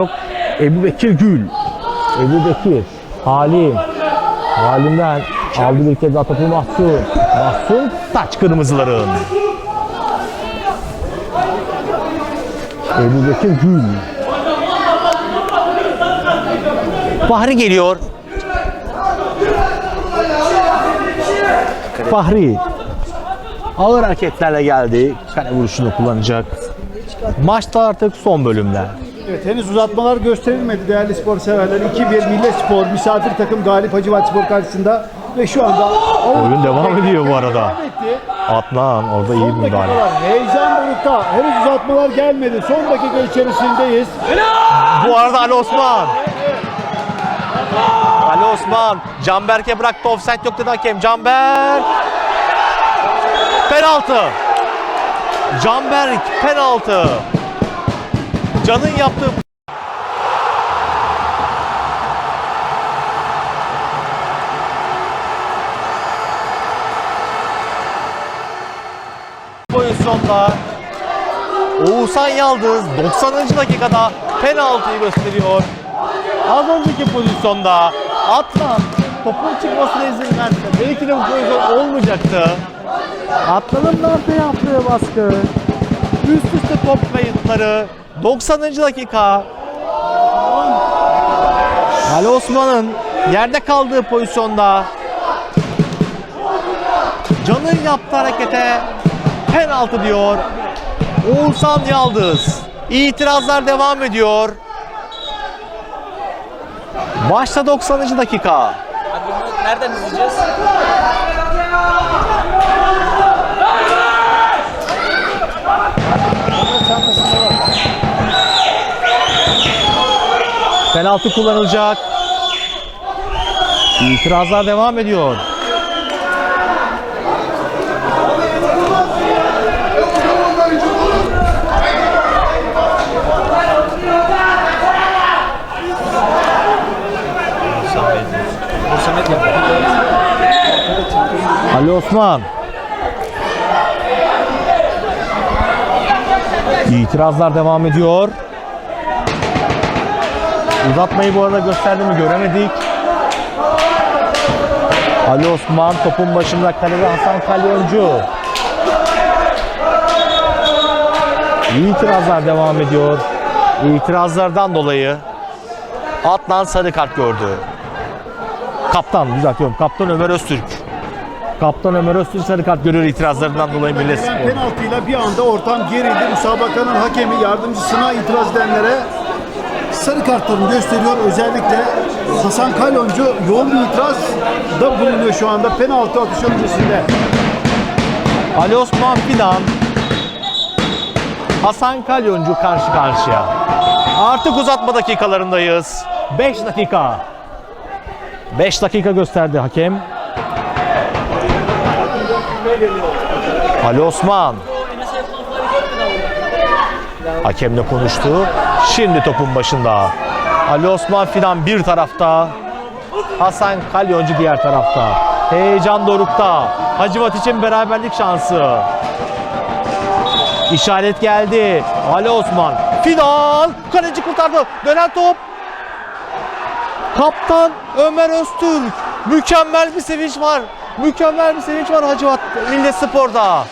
Yok. Ebu Bekir Gül. Ebu Bekir. Halim. Halim'den aldı bir kez daha topu Mahsun. Mahsun taç kırmızıların. Ebu Bekir Gül. Fahri geliyor. Fahri. Ağır hareketlerle geldi. Kale vuruşunu kullanacak. Maçta artık son bölümler. Evet, henüz uzatmalar gösterilmedi değerli spor severler. 2-1 Millet Spor misafir takım Galip Hacivat Spor karşısında ve şu anda Oyun devam ediyor bu arada. Atlan orada iyi bir müdahale. heyecan dorukta. Henüz uzatmalar gelmedi. Son dakika içerisindeyiz. Bu arada Ali Osman. Ali Osman. Canberk'e bıraktı. Offside yok dedi hakem. Canberk. Penaltı. Canberk penaltı. Can'ın yaptığı pozisyonda Oğuzhan Yaldız 90. dakikada penaltıyı gösteriyor. Az önceki pozisyonda Atlan topun çıkmasına izin verse belki de bu pozisyon olmayacaktı. Atlan'ın da yaptığı baskı. Üst üste top kayıtları. 90. dakika. Ali Osman'ın yerde kaldığı pozisyonda Can'ın yaptığı harekete penaltı diyor. Oğuzhan Yaldız. İtirazlar devam ediyor. Başta 90. dakika. Abi nereden izleyeceğiz? Penaltı kullanılacak. İtirazlar devam ediyor. Ali Osman. İtirazlar devam ediyor. Uzatmayı bu arada gösterdi mi göremedik. Ali Osman topun başında kalede Hasan Kalyoncu. İtirazlar devam ediyor. İtirazlardan dolayı Atlan sarı kart gördü. Kaptan düzeltiyorum. Kaptan Ömer Öztürk. Kaptan Ömer Öztürk sarı kart görüyor itirazlarından dolayı Millet penaltıyla bir anda ortam gerildi. Müsabakanın hakemi yardımcısına itiraz edenlere sarı kartlarını gösteriyor. Özellikle Hasan Kalyoncu yoğun bir itiraz da bulunuyor şu anda penaltı atışı öncesinde. Ali Osman Fidan Hasan Kalyoncu karşı karşıya. Artık uzatma dakikalarındayız. 5 dakika. 5 dakika gösterdi hakem. Ali Osman. Hakemle konuştu. Şimdi topun başında. Ali Osman Fidan bir tarafta. Hasan Kalyoncu diğer tarafta. Heyecan dorukta. Hacivat için beraberlik şansı. İşaret geldi. Ali Osman. Fidan. Kaleci kurtardı. Dönen top. Kaptan Ömer Öztürk. Mükemmel bir sevinç var. Mükemmel bir sevinç var Hacivat Millet Spor'da.